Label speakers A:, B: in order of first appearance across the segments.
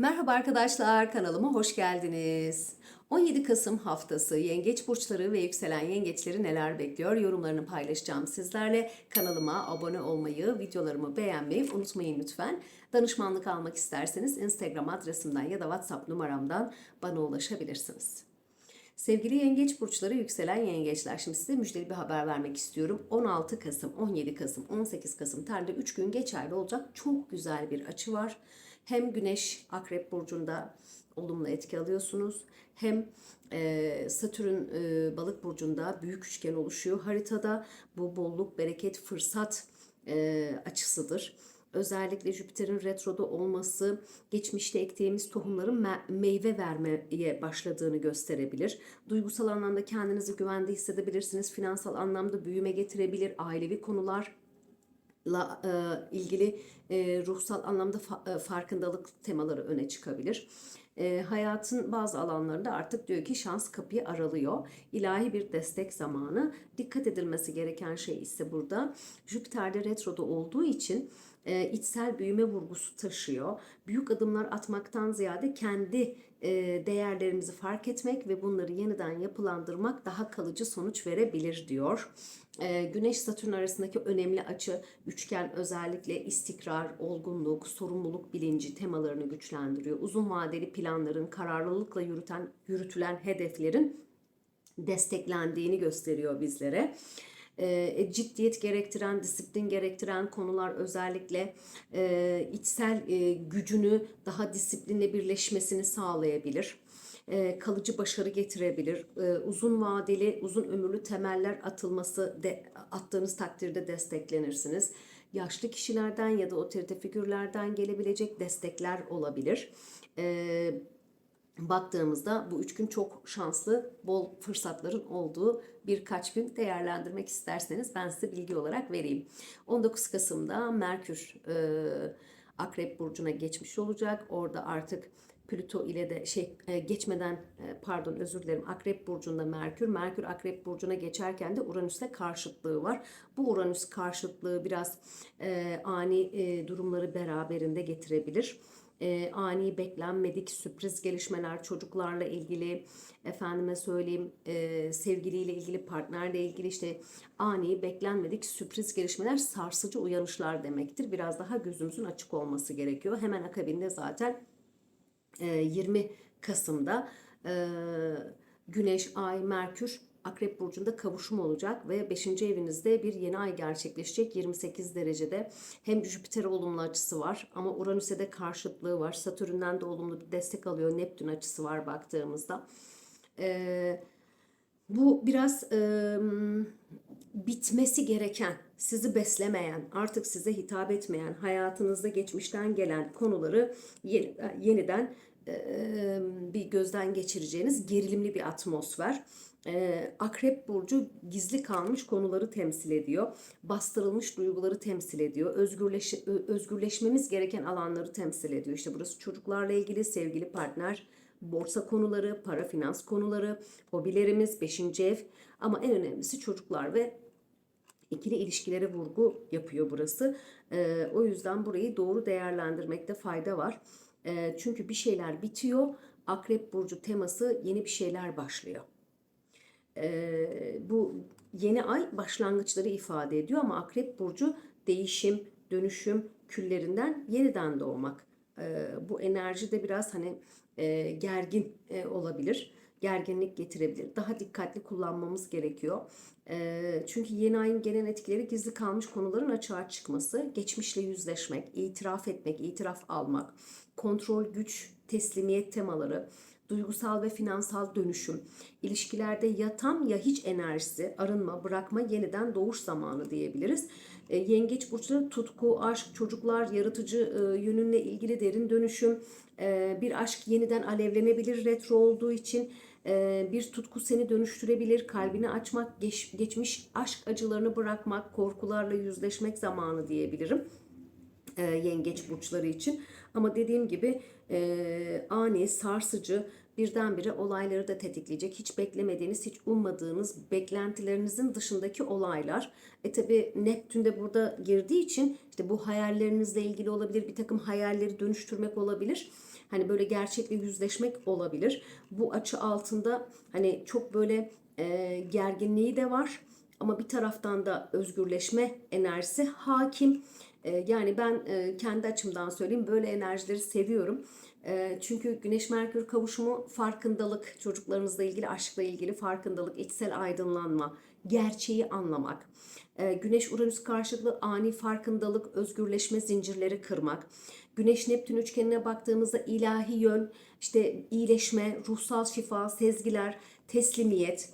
A: Merhaba arkadaşlar, kanalıma hoş geldiniz. 17 Kasım haftası yengeç burçları ve yükselen yengeçleri neler bekliyor yorumlarını paylaşacağım sizlerle. Kanalıma abone olmayı, videolarımı beğenmeyi unutmayın lütfen. Danışmanlık almak isterseniz Instagram adresimden ya da WhatsApp numaramdan bana ulaşabilirsiniz. Sevgili yengeç burçları, yükselen yengeçler. Şimdi size müjdeli bir haber vermek istiyorum. 16 Kasım, 17 Kasım, 18 Kasım tarihinde 3 gün geçerli olacak çok güzel bir açı var. Hem Güneş Akrep Burcu'nda olumlu etki alıyorsunuz. Hem e, Satürn e, Balık Burcu'nda büyük üçgen oluşuyor haritada. Bu bolluk, bereket, fırsat e, açısıdır. Özellikle Jüpiter'in retroda olması geçmişte ektiğimiz tohumların me- meyve vermeye başladığını gösterebilir. Duygusal anlamda kendinizi güvende hissedebilirsiniz. Finansal anlamda büyüme getirebilir. Ailevi konular la e, ilgili e, ruhsal anlamda fa- e, farkındalık temaları öne çıkabilir. E, hayatın bazı alanlarında artık diyor ki şans kapıyı aralıyor. İlahi bir destek zamanı. Dikkat edilmesi gereken şey ise burada Jüpiter'de retroda olduğu için e, içsel büyüme vurgusu taşıyor. Büyük adımlar atmaktan ziyade kendi e, değerlerimizi fark etmek ve bunları yeniden yapılandırmak daha kalıcı sonuç verebilir diyor. E, Güneş Satürn arasındaki önemli açı üçgen özellikle istikrar, olgunluk, sorumluluk bilinci temalarını güçlendiriyor. Uzun vadeli planların, kararlılıkla yürüten yürütülen hedeflerin desteklendiğini gösteriyor bizlere. E, ciddiyet gerektiren, disiplin gerektiren konular özellikle e, içsel e, gücünü daha disiplinle birleşmesini sağlayabilir. E, kalıcı başarı getirebilir. E, uzun vadeli, uzun ömürlü temeller atılması de, attığınız takdirde desteklenirsiniz. Yaşlı kişilerden ya da otorite figürlerden gelebilecek destekler olabilir. Baktığımızda bu üç gün çok şanslı, bol fırsatların olduğu birkaç gün değerlendirmek isterseniz ben size bilgi olarak vereyim. 19 Kasım'da Merkür e, Akrep Burcu'na geçmiş olacak. Orada artık Plüto ile de şey e, geçmeden e, pardon özür dilerim Akrep burcunda Merkür. Merkür Akrep burcuna geçerken de Uranüs'te karşıtlığı var. Bu Uranüs karşıtlığı biraz e, ani e, durumları beraberinde getirebilir e, ani beklenmedik sürpriz gelişmeler çocuklarla ilgili efendime söyleyeyim e, sevgiliyle ilgili partnerle ilgili işte ani beklenmedik sürpriz gelişmeler sarsıcı uyanışlar demektir. Biraz daha gözümüzün açık olması gerekiyor. Hemen akabinde zaten e, 20 Kasım'da e, Güneş, Ay, Merkür Akrep Burcu'nda kavuşum olacak ve 5. evinizde bir yeni ay gerçekleşecek 28 derecede. Hem Jüpiter olumlu açısı var ama Uranüs'e de karşıtlığı var. Satürn'den de olumlu bir destek alıyor. Neptün açısı var baktığımızda. Ee, bu biraz e, bitmesi gereken, sizi beslemeyen, artık size hitap etmeyen, hayatınızda geçmişten gelen konuları yeni, yeniden e, bir gözden geçireceğiniz gerilimli bir atmosfer. Ee, Akrep burcu gizli kalmış konuları temsil ediyor. Bastırılmış duyguları temsil ediyor. Özgürleş, özgürleşmemiz gereken alanları temsil ediyor. İşte burası çocuklarla ilgili, sevgili partner, borsa konuları, para finans konuları, hobilerimiz, beşinci ev ama en önemlisi çocuklar ve ikili ilişkilere vurgu yapıyor burası. Ee, o yüzden burayı doğru değerlendirmekte fayda var. Ee, çünkü bir şeyler bitiyor. Akrep burcu teması yeni bir şeyler başlıyor. Ee, bu yeni ay başlangıçları ifade ediyor ama Akrep Burcu değişim, dönüşüm küllerinden yeniden doğmak. Ee, bu enerji de biraz hani e, gergin e, olabilir. Gerginlik getirebilir. Daha dikkatli kullanmamız gerekiyor. E, çünkü yeni ayın gelen etkileri gizli kalmış konuların açığa çıkması, geçmişle yüzleşmek, itiraf etmek, itiraf almak, kontrol, güç, teslimiyet temaları, duygusal ve finansal dönüşüm, ilişkilerde ya tam ya hiç enerjisi, arınma, bırakma, yeniden doğuş zamanı diyebiliriz. E, yengeç burçları tutku, aşk, çocuklar, yaratıcı e, yönünle ilgili derin dönüşüm, e, bir aşk yeniden alevlenebilir retro olduğu için e, bir tutku seni dönüştürebilir, kalbini açmak, geç, geçmiş aşk acılarını bırakmak, korkularla yüzleşmek zamanı diyebilirim e, yengeç burçları için. Ama dediğim gibi e, ani, sarsıcı, birdenbire olayları da tetikleyecek. Hiç beklemediğiniz, hiç ummadığınız, beklentilerinizin dışındaki olaylar. E tabi Neptün de burada girdiği için işte bu hayallerinizle ilgili olabilir, bir takım hayalleri dönüştürmek olabilir. Hani böyle gerçekle yüzleşmek olabilir. Bu açı altında hani çok böyle e, gerginliği de var. Ama bir taraftan da özgürleşme enerjisi hakim. E, yani ben e, kendi açımdan söyleyeyim böyle enerjileri seviyorum. E, çünkü Güneş Merkür kavuşumu farkındalık, çocuklarınızla ilgili, aşkla ilgili farkındalık, içsel aydınlanma, gerçeği anlamak. E, Güneş Uranüs karşıtlığı ani farkındalık, özgürleşme zincirleri kırmak. Güneş Neptün üçgenine baktığımızda ilahi yön, işte iyileşme, ruhsal şifa, sezgiler, teslimiyet.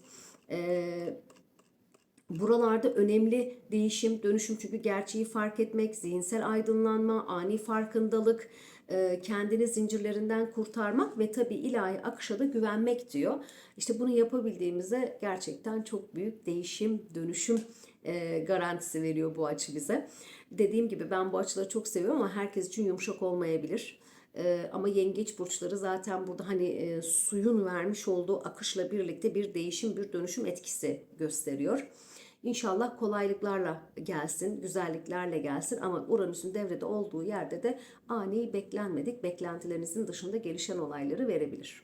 A: Buralarda önemli değişim, dönüşüm çünkü gerçeği fark etmek, zihinsel aydınlanma, ani farkındalık, e, kendini zincirlerinden kurtarmak ve tabii ilahi akışa da güvenmek diyor. İşte bunu yapabildiğimizde gerçekten çok büyük değişim, dönüşüm e, garantisi veriyor bu açı bize. Dediğim gibi ben bu açıları çok seviyorum ama herkes için yumuşak olmayabilir. Ee, ama yengeç burçları zaten burada hani e, suyun vermiş olduğu akışla birlikte bir değişim, bir dönüşüm etkisi gösteriyor. İnşallah kolaylıklarla gelsin, güzelliklerle gelsin ama Uranüs'ün devrede olduğu yerde de ani beklenmedik, beklentilerinizin dışında gelişen olayları verebilir.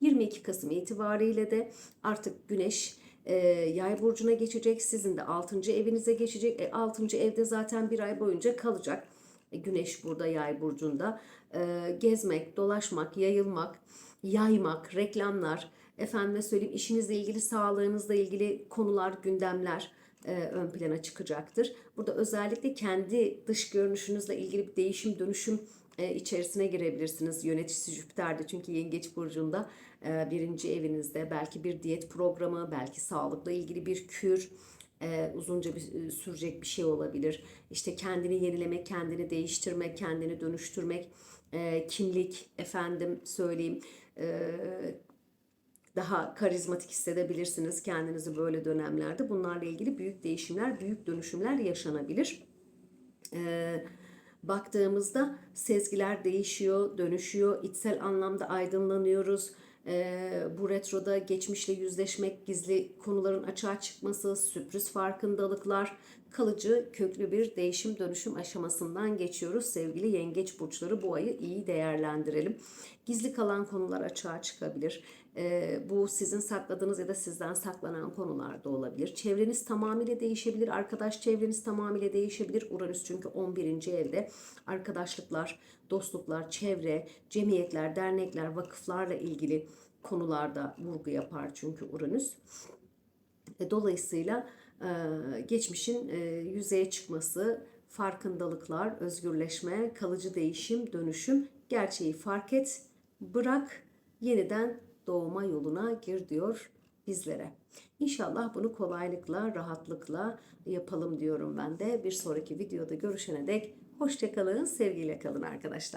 A: 22 Kasım itibariyle de artık Güneş e, yay burcuna geçecek. Sizin de 6. evinize geçecek. E, 6. evde zaten bir ay boyunca kalacak. E, Güneş burada yay burcunda. E, gezmek, dolaşmak, yayılmak, yaymak, reklamlar, efendime söyleyeyim işinizle ilgili, sağlığınızla ilgili konular, gündemler e, ön plana çıkacaktır. Burada özellikle kendi dış görünüşünüzle ilgili bir değişim, dönüşüm içerisine girebilirsiniz. Yöneticisi Jüpiter'de çünkü Yengeç Burcu'nda birinci evinizde belki bir diyet programı, belki sağlıkla ilgili bir kür, e, uzunca bir sürecek bir şey olabilir. İşte kendini yenilemek, kendini değiştirmek, kendini dönüştürmek, e, kimlik efendim söyleyeyim e, daha karizmatik hissedebilirsiniz kendinizi böyle dönemlerde. Bunlarla ilgili büyük değişimler, büyük dönüşümler yaşanabilir. Ee, baktığımızda sezgiler değişiyor, dönüşüyor, içsel anlamda aydınlanıyoruz. Ee, bu retroda geçmişle yüzleşmek, gizli konuların açığa çıkması, sürpriz farkındalıklar, kalıcı köklü bir değişim dönüşüm aşamasından geçiyoruz. Sevgili yengeç burçları bu ayı iyi değerlendirelim. Gizli kalan konular açığa çıkabilir. Ee, bu sizin sakladığınız ya da sizden saklanan konular da olabilir. Çevreniz tamamıyla değişebilir. Arkadaş çevreniz tamamıyla değişebilir. Uranüs çünkü 11. evde arkadaşlıklar, dostluklar, çevre, cemiyetler, dernekler, vakıflarla ilgili konularda vurgu yapar çünkü Uranüs. E, dolayısıyla e, geçmişin e, yüzeye çıkması, farkındalıklar, özgürleşme, kalıcı değişim, dönüşüm, gerçeği fark et, bırak, yeniden doğuma yoluna gir diyor bizlere. İnşallah bunu kolaylıkla, rahatlıkla yapalım diyorum ben de. Bir sonraki videoda görüşene dek hoşçakalın, sevgiyle kalın arkadaşlar.